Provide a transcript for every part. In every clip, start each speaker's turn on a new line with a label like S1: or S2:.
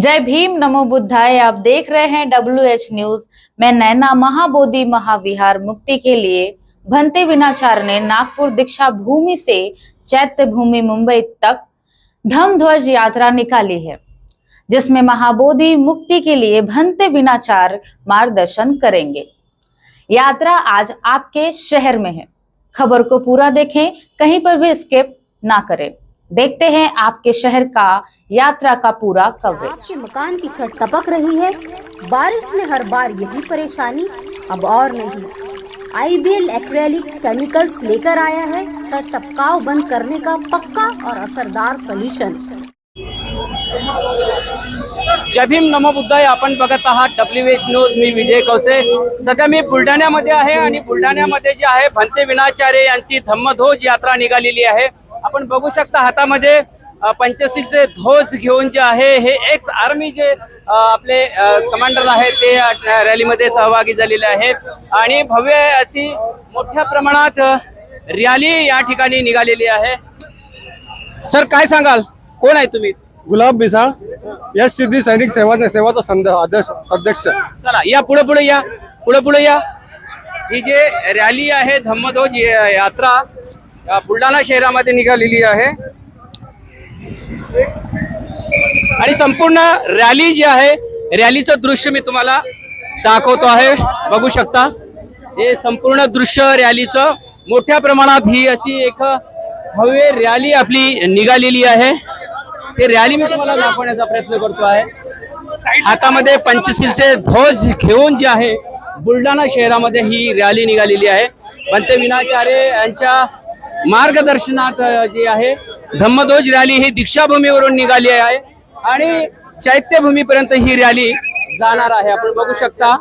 S1: जय भीम, नमो बुद्धाय। आप देख रहे हैं डब्ल्यू एच न्यूज़ मैं नैना महाबोधि, महाविहार मुक्ति के लिए भंते विनाचार ने नागपुर दीक्षा भूमि से चैत्य भूमि, मुंबई तक धम ध्वज यात्रा निकाली है, जिसमें महाबोधि मुक्ति के लिए भंते विनाचार मार्गदर्शन करेंगे। यात्रा आज आपके शहर में है। खबर को पूरा देखें, कहीं पर भी स्किप ना करें। देखते हैं आपके शहर का यात्रा का पूरा कवरेज
S2: आपके मकान की छत टपक रही है। बारिश में हर बार यही परेशानी अब और नहीं। आईबीएल एक्रेलिक केमिकल्स लेकर आया है। छत टपकाव बंद करने का पक्का और असरदार सोल्यूशन
S3: जय भीम नमो बुद्धाय आपण बघत आहात डब्ल्यू एच न्यूज़ मी विजय कवसे सध्या मी बुलढाण्यामध्ये आहे आणि बुलढाण्यामध्ये जे आहे भंते विनाचार्य यांची धम्मध्वज यात्रा निघालेली आहे. आपण बघू शकता हातामध्ये अ, पंचशीलचे ध्वज घेऊन जे आहे हे एक्स आर्मी जे आपले कमांडर आहेत ते रॅलीमध्ये सहभागी झालेले आहे आणि भव्य अशी मोठ्या प्रमाणात रॅली या ठिकाणी निघालेली आहे. सर काय सांगाल? कोण आहे तुम्ही?
S4: गुलाब बिसाळ यश सिद्धी सैनिक सेवा सेवाचा संद- अध्यक्ष अध्यक्ष
S3: चला या पुढे पुढे या. पुढे पुढे या. ही जे रॅली आहे धम्मध्वज यात्रा बुलढाणा शहरामध्ये निघालेली आहे. आणि संपूर्ण रॅली जी आहे रॅलीचं दृश्य मी तुम्हाला दाखवतो आहे. बघू शकता. हे संपूर्ण दृश्य रॅलीचं मोठ्या प्रमाणात ही अशी एक भव्य रॅली आपली निघालेली आहे. ते रॅली मी तुम्हाला दाखवण्याचा प्रयत्न करतो आहे. हातामध्ये पंचशीलचे ध्वज घेऊन जे आहे बुलढाणा शहरामध्ये ही रॅली निघालेली आहे. पंत विनाचार्य यांच्या मार्गदर्शनात जी आहे धम्मध्वज रॅली ही दीक्षाभूमीवरून निघाली आहे आणि चैत्यभूमीपर्यंत ही रॅली जाणार आहे. आपण बघू शकता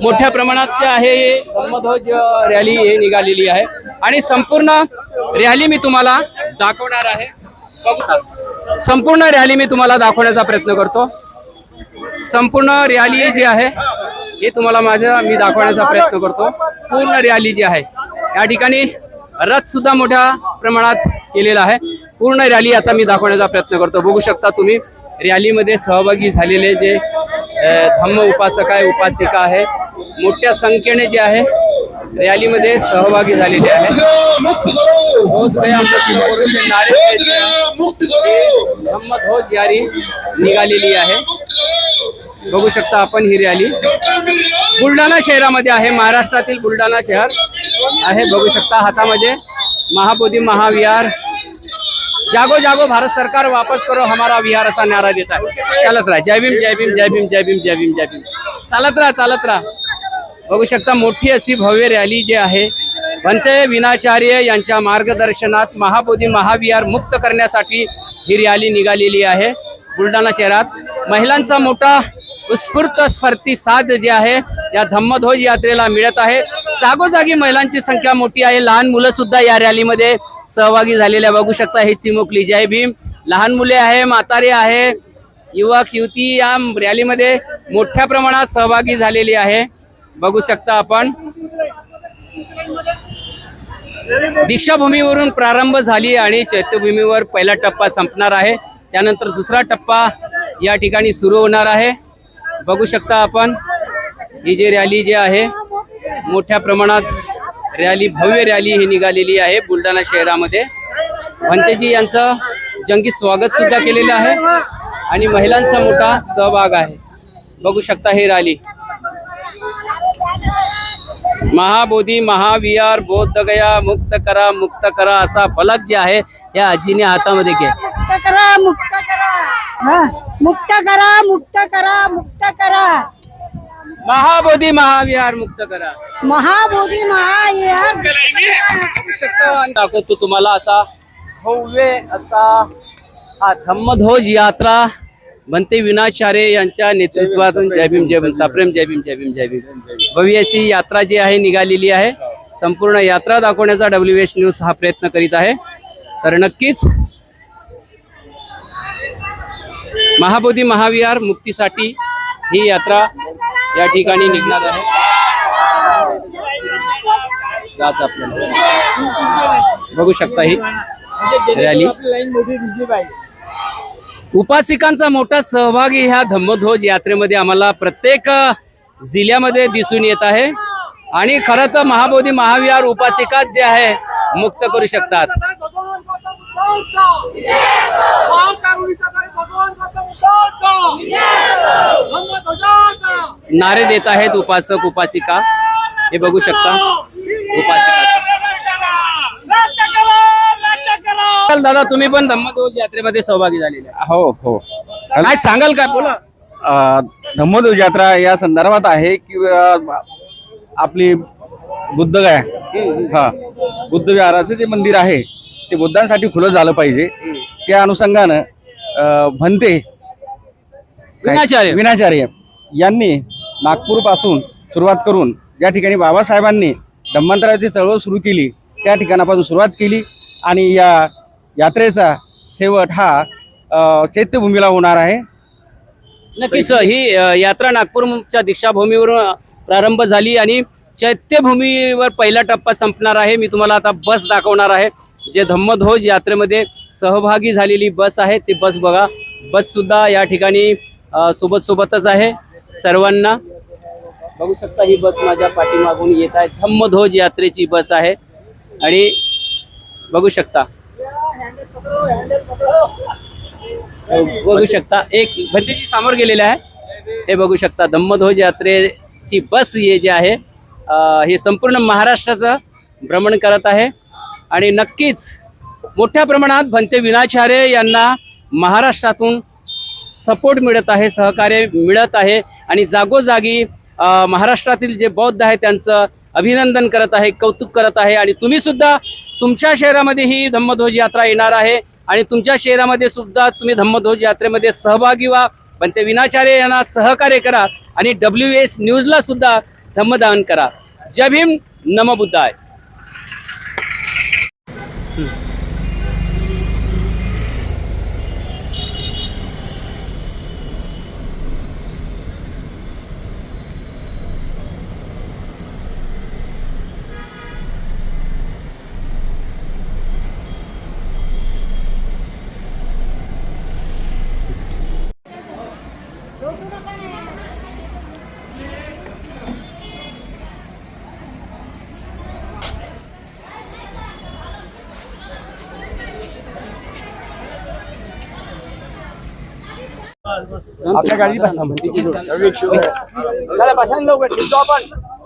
S3: मोठ्या प्रमाणात जे आहे हे धम्मध्वज रॅली ही निघालेली आहे. आणि संपूर्ण रॅली मी तुम्हाला दाखवणार आहे. बघू संपूर्ण रॅली मी तुम्हाला दाखवण्याचा प्रयत्न करतो. संपूर्ण रॅली जी आहे हे तुम्हाला माझ्या मी दाखवण्याचा प्रयत्न करतो. पूर्ण रॅली जी आहे या ठिकाणी रथ सुद्धा मोठ्या प्रमाणात केलेला आहे. पूर्ण रॅली आता मी दाखवण्याचा प्रयत्न करतो. बघू शकता तुम्ही रॅलीमध्ये सहभागी झालेले जे धम्म उपासक आहे उपासिका आहे मोठ्या संख्येने जे आहे रॅलीमध्ये सहभागी झालेले आहे. यारी निघालेली आहे. बघू शकता आपण ही रॅली बुलढाणा शहरामध्ये आहे महाराष्ट्रातील बुलढाणा शहर. आहे बघू शकता हातामध्ये. महाबोधी महाविहार. जागो जागो भारत सरकार वापस करो हमारा विहार असा नारा देत आहे. चालत राहा. जय भीम जय भीम जय भीम जय भीम जय भीम जय भीम. चालत राहा चालत राहा. बघू शकता मोठी अशी भव्य रॅली जी आहे. भंते विनाचार्य यांच्या मार्गदर्शनात महाबोधी महाविहार मुक्त करण्यासाठी ही रॅली निघालेली आहे. बुलढाणा शहरात. महिलांचा मोठा उत्स्फूर्त स्फूर्ती साथ जे आहे या धम्मध्वज यात्रेला मिळत आहे. जागोजागी महिलांची संख्या मोठी आहे. लहान मुलं सुद्धा या रॅलीमध्ये सहभागी झालेल्या बघू शकता. हे चिमुकली. जय भीम. लहान मुले आहे म्हातारे आहे युवक युवती या रॅलीमध्ये मोठ्या प्रमाणात सहभागी झालेली आहे. बघू शकता आपण. दीक्षाभूमीवरून प्रारंभ झाली आणि चैत्यभूमीवर पहिला टप्पा संपणार आहे. त्यानंतर दुसरा टप्पा या ठिकाणी सुरू होणार आहे. बघू शकता आपण ही जी रॅली जी आहे मोठ्या प्रमाणात रॅली भव्य रॅली ही निघालेली आहे बुलढाणा शहरामध्ये. भंतेजी यांचं जंगी स्वागत सुद्धा केलेलं आहे आणि महिलांचा मोठा सहभाग आहे. बघू शकता ही रॅली. महाबोधी महाविहार बौद्ध गया मुक्त करा मुक्त करा असा फलक जे आहे या आजीने हातामध्ये घ्या
S5: मुक्त करा. मुक्त करा मुक्त करा मुक्त करा.
S3: महाबोधी महाविहार मुक्त करा.
S5: महाबोधी
S3: शकता आणि दाखवतो तुम्हाला असा भव्य असा हा धम्मध्वज यात्रा बनते विनाचार्य यांच्या नेतृत्वातून जय भीम जय भीम साप्रेम जय भीम जय भीम जय भीम. भव्य अशी यात्रा जी आहे निघालेली आहे. संपूर्ण यात्रा दाखवण्याचा डब्ल्यू एच न्यूज हा प्रयत्न करीत आहे. तर नक्कीच महाबोधी महाविहार मुक्तीसाठी ही यात्रा या ठिकाणी निघणार आहे. आपल्याला. बघू शकता ही रॅली. उपासिकांचा मोठा सहभागी ह्या धम्मध्वज यात्रेमध्ये आम्हाला प्रत्येक जिल्ह्यामध्ये दिसून येत आहे. आणि खरं तर महाबोधी महाविहार उपासिकाच जे आहे मुक्त करू शकतात. नारे देत आहेत उपासक उपासिका. हे बघू शकता. उपासिका. दादा तुम्ही पण धम्मध्वज यात्रेमध्ये सहभागी झालेले.
S6: हो हो.
S3: काय सांगाल काय? बोला.
S6: अ, धम्मदेव यात्रा या संदर्भात आहे की अ, आपली बुद्धगया हा. बुद्ध विहाराचं जे मंदिर आहे ते बुद्धांसाठी खुलं झालं पाहिजे. त्या अनुषंगानं अ, भन्ते काय-
S3: विनाचार्य.
S6: विनाचार्य यांनी नागपूरपासून सुरुवात करून ज्या ठिकाणी बाबासाहेबांनी धम्मांतराची चळवळ सुरू केली. त्या ठिकाणापासून सुरुवात केली आणि या यात्रेचा शेवट हा चैत्यभूमीला होणार आहे.
S3: नक्कीच ही यात्रा नागपूरच्या दीक्षाभूमीवरून प्रारंभ झाली आणि चैत्यभूमीवर पहिला टप्पा संपणार आहे. मी तुम्हाला आता बस दाखवणार आहे. जे धम्मध्वज यात्रेमध्ये सहभागी झालेली बस आहे ती बस बघा. बस सुद्धा या ठिकाणी सोबत सोबतच आहे सर्वांना. बघू शकता ही बस माझ्या पाठीमागून येत आहे. धम्मध्वज यात्रेची बस आहे. आणि बघू शकता. बघू शकता. एक भंतीजी समोर गेलेले आहे. हे बघू शकता. धम्मध्वज यात्रेची बस हे जे आहे हे संपूर्ण महाराष्ट्राचं भ्रमण करत आहे. आणि नक्कीच मोठ्या प्रमाणात भंते विनाचार्य यांना महाराष्ट्रातून सपोर्ट मिळत आहे सहकार्य मिळत आहे आणि जागोजागी महाराष्ट्रातील जे बौद्ध आहे त्यांचं अभिनंदन करत आहे कौतुक करत आहे आणि तुम्ही सुद्धा तुमच्या शहरामध्ये ही धम्मध्वज यात्रा येणार आहे आणि तुमच्या शहरामध्ये सुद्धा तुम्ही धम्मध्वज यात्रेमध्ये सहभागी व्हा. पण ते विनाचार्य यांना सहकार्य करा आणि डब्ल्यू एस न्यूजला सुद्धा धम्मदान करा. जय भीम नम बुद्धाय.
S7: आपल्या गाडी बसा चला बसा लवकर निघतो आपण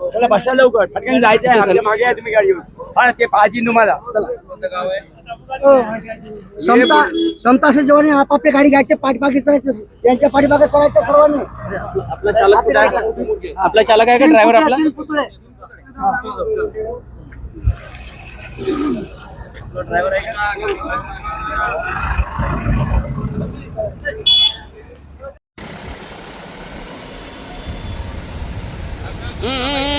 S7: चला बसा लवकर पटकन जायचं आहे आपल्या मागे आहे तुम्ही गाडीवर हा ते पाहिजे तुम्हाला
S5: समता समताशी जेवणी आपापली गाडी घ्यायची पाठीमागे चालायचं यांच्या पाठीमागे चालायचं सर्वांनी।
S3: आपला चालक आहे? आपला चालक आहे का ड्रायव्हर आपला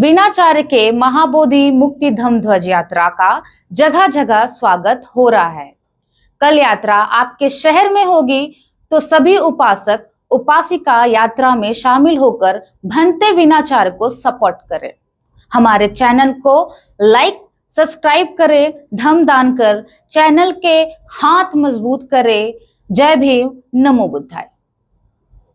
S1: विनाचार्य के महाबोधि मुक्ति धम ध्वज यात्रा का जगह जगह स्वागत हो रहा है। कल यात्रा आपके शहर में होगी तो सभी उपासक, उपासिका यात्रा में शामिल होकर भंते विनाचार को सपोर्ट करें। हमारे चैनल को लाइक सब्सक्राइब करें, धम दान कर चैनल के हाथ मज़बूत करें। जय भीम, नमो बुद्धाय।